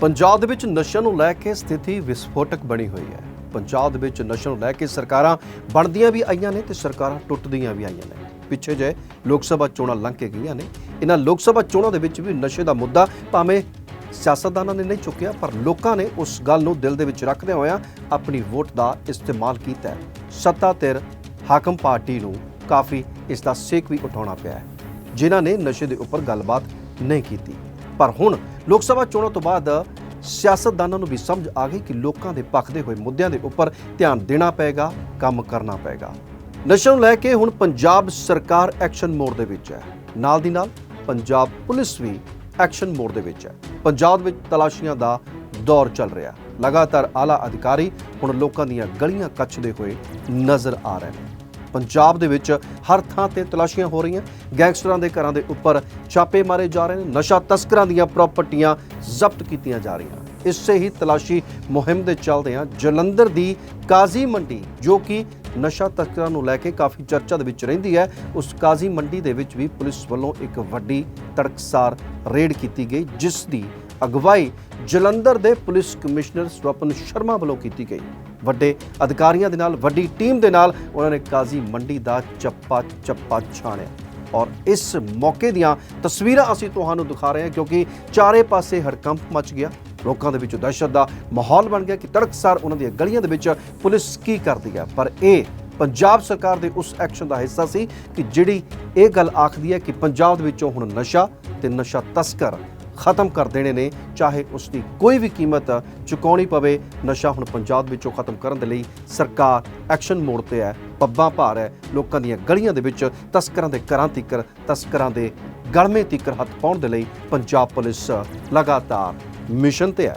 ਪੰਜਾਬ ਦੇ ਵਿੱਚ ਨਸ਼ਿਆਂ ਨੂੰ ਲੈ ਕੇ ਸਥਿਤੀ ਵਿਸਫੋਟਕ ਬਣੀ ਹੋਈ ਹੈ। ਪੰਜਾਬ ਦੇ ਵਿੱਚ ਨਸ਼ਿਆਂ ਨੂੰ ਲੈ ਕੇ ਸਰਕਾਰਾਂ ਬਣਦੀਆਂ ਵੀ ਆਈਆਂ ਨੇ ਤੇ ਸਰਕਾਰਾਂ ਟੁੱਟਦੀਆਂ ਵੀ ਆਈਆਂ ਨੇ। ਪਿੱਛੇ ਜੇ ਲੋਕ ਸਭਾ ਚੋਣਾਂ ਲੰਘ ਕੇ ਗਈਆਂ ਨੇ। ਇਹਨਾਂ ਲੋਕ ਸਭਾ ਚੋਣਾਂ ਦੇ ਵਿੱਚ ਵੀ ਨਸ਼ੇ ਦਾ ਮੁੱਦਾ ਭਾਵੇਂ ਸਿਆਸਤਦਾਨਾਂ ਨੇ ਨਹੀਂ ਚੁੱਕਿਆ, ਪਰ ਲੋਕਾਂ ਨੇ ਉਸ ਗੱਲ ਨੂੰ ਦਿਲ ਦੇ ਵਿੱਚ ਰੱਖਦੇ ਹੋਇਆਂ ਆਪਣੀ ਵੋਟ ਦਾ ਇਸਤੇਮਾਲ ਕੀਤਾ ਸੱਤਾ ਧਿਰ ਹਾਕਮ ਪਾਰਟੀ ਨੂੰ ਕਾਫੀ ਇਸ ਦਾ ਸੇਕ ਵੀ ਉਠਾਉਣਾ ਪਿਆ ਜਿਨ੍ਹਾਂ ਨੇ ਨਸ਼ੇ ਦੇ ਉੱਪਰ ਗੱਲਬਾਤ ਨਹੀਂ ਕੀਤੀ। ਪਰ ਹੁਣ ਲੋਕ ਸਭਾ ਚੋਣਾਂ ਤੋਂ ਬਾਅਦ ਸਿਆਸਤਦਾਨਾਂ ਨੂੰ ਵੀ ਸਮਝ ਆ ਗਈ ਕਿ ਲੋਕਾਂ ਦੇ ਪੱਖ ਦੇ ਹੋਏ ਮੁੱਦਿਆਂ ਦੇ ਉੱਪਰ ਧਿਆਨ ਦੇਣਾ ਪਏਗਾ, ਕੰਮ ਕਰਨਾ ਪਏਗਾ। ਨਸ਼ੇ ਨੂੰ ਲੈ ਕੇ ਹੁਣ ਪੰਜਾਬ ਸਰਕਾਰ ਐਕਸ਼ਨ ਮੋਡ ਦੇ ਵਿੱਚ ਹੈ। ਨਾਲ ਦੀ ਨਾਲ ਪੰਜਾਬ ਪੁਲਿਸ ਵੀ ਐਕਸ਼ਨ ਮੋਡ ਦੇ ਵਿੱਚ ਹੈ। ਪੰਜਾਬ ਵਿੱਚ ਤਲਾਸ਼ੀਆਂ ਦਾ ਦੌਰ ਚੱਲ ਰਿਹਾ ਲਗਾਤਾਰ ਆਲਾ ਅਧਿਕਾਰੀ ਹੁਣ ਲੋਕਾਂ ਦੀਆਂ ਗਲੀਆਂ ਕੱਚਦੇ ਹੋਏ ਨਜ਼ਰ ਆ ਰਹੇ ਨੇ। ਪੰਜਾਬ ਦੇ ਵਿੱਚ ਹਰ ਥਾਂ ਤੇ ਤਲਾਸ਼ੀਆਂ ਹੋ ਰਹੀਆਂ। ਗੈਂਗਸਟਰਾਂ ਦੇ ਘਰਾਂ ਦੇ ਉੱਪਰ ਛਾਪੇ ਮਾਰੇ ਜਾ ਰਹੇ ਨੇ। ਨਸ਼ਾ ਤਸਕਰਾਂ ਦੀਆਂ ਪ੍ਰਾਪਰਟੀਆਂ ਜ਼ਬਤ ਕੀਤੀਆਂ ਜਾ ਰਹੀਆਂ। ਇਸੇ ਹੀ ਤਲਾਸ਼ੀ ਮੁਹਿੰਮ ਦੇ ਚੱਲਦਿਆਂ ਜਲੰਧਰ ਦੀ ਕਾਜ਼ੀ ਮੰਡੀ, ਜੋ ਕਿ ਨਸ਼ਾ ਤਸਕਰਾਂ ਨੂੰ ਲੈ ਕੇ ਕਾਫੀ ਚਰਚਾ ਦੇ ਵਿੱਚ ਰਹਿੰਦੀ ਹੈ, ਉਸ ਕਾਜ਼ੀ ਮੰਡੀ ਦੇ ਵਿੱਚ ਵੀ ਪੁਲਿਸ ਵੱਲੋਂ ਇੱਕ ਵੱਡੀ ਤੜਕਸਾਰ ਰੇਡ ਕੀਤੀ ਗਈ, ਜਿਸ ਦੀ ਅਗਵਾਈ ਜਲੰਧਰ ਦੇ ਪੁਲਿਸ ਕਮਿਸ਼ਨਰ ਸਵਪਨ ਸ਼ਰਮਾ ਵੱਲੋਂ ਕੀਤੀ ਗਈ। ਵੱਡੇ ਅਧਿਕਾਰੀਆਂ ਦੇ ਨਾਲ, ਵੱਡੀ ਟੀਮ ਦੇ ਨਾਲ ਉਹਨਾਂ ਨੇ ਕਾਜ਼ੀ ਮੰਡੀ ਦਾ ਚੱਪਾ ਚੱਪਾ ਛਾਣਿਆ। ਔਰ ਇਸ ਮੌਕੇ ਦੀਆਂ ਤਸਵੀਰਾਂ ਅਸੀਂ ਤੁਹਾਨੂੰ ਦਿਖਾ ਰਹੇ ਹਾਂ ਕਿਉਂਕਿ ਚਾਰੇ ਪਾਸੇ ਹੜਕੰਪ ਮਚ ਗਿਆ। ਲੋਕਾਂ ਦੇ ਵਿੱਚ ਦਹਿਸ਼ਤ ਦਾ ਮਾਹੌਲ ਬਣ ਗਿਆ ਕਿ ਤੜਕਸਾਰ ਉਹਨਾਂ ਦੀਆਂ ਗਲੀਆਂ ਦੇ ਵਿੱਚ ਪੁਲਿਸ ਕੀ ਕਰਦੀ ਹੈ। ਪਰ ਇਹ ਪੰਜਾਬ ਸਰਕਾਰ ਦੇ ਉਸ ਐਕਸ਼ਨ ਦਾ ਹਿੱਸਾ ਸੀ ਕਿ ਜਿਹੜੀ ਇਹ ਗੱਲ ਆਖਦੀ ਹੈ ਕਿ ਪੰਜਾਬ ਦੇ ਵਿੱਚੋਂ ਹੁਣ ਨਸ਼ਾ ਤੇ ਨਸ਼ਾ ਤਸਕਰ ਖਤਮ ਕਰ ਦੇਣੇ ਨੇ, ਚਾਹੇ ਉਸ ਦੀ ਕੋਈ ਵੀ ਕੀਮਤ ਚੁਕਾਉਣੀ ਪਵੇ। ਨਸ਼ਾ ਹੁਣ ਪੰਜਾਬ ਵਿੱਚੋਂ ਖਤਮ ਕਰਨ ਦੇ ਲਈ ਸਰਕਾਰ ਐਕਸ਼ਨ ਮੋਡ ਤੇ ਹੈ, ਪੱਬਾਂ ਭਾਰ ਹੈ। ਲੋਕਾਂ ਦੀਆਂ ਗਲੀਆਂ ਦੇ ਵਿੱਚ ਤਸਕਰਾਂ ਦੇ ਘਰਾਂ ਤੀਕਰ, ਤਸਕਰਾਂ ਦੇ ਗਲਮੇ ਤੀਕਰ ਹੱਥ ਪਾਉਣ ਦੇ ਲਈ ਪੰਜਾਬ ਪੁਲਿਸ ਲਗਾਤਾਰ ਮਿਸ਼ਨ ਤੇ ਹੈ।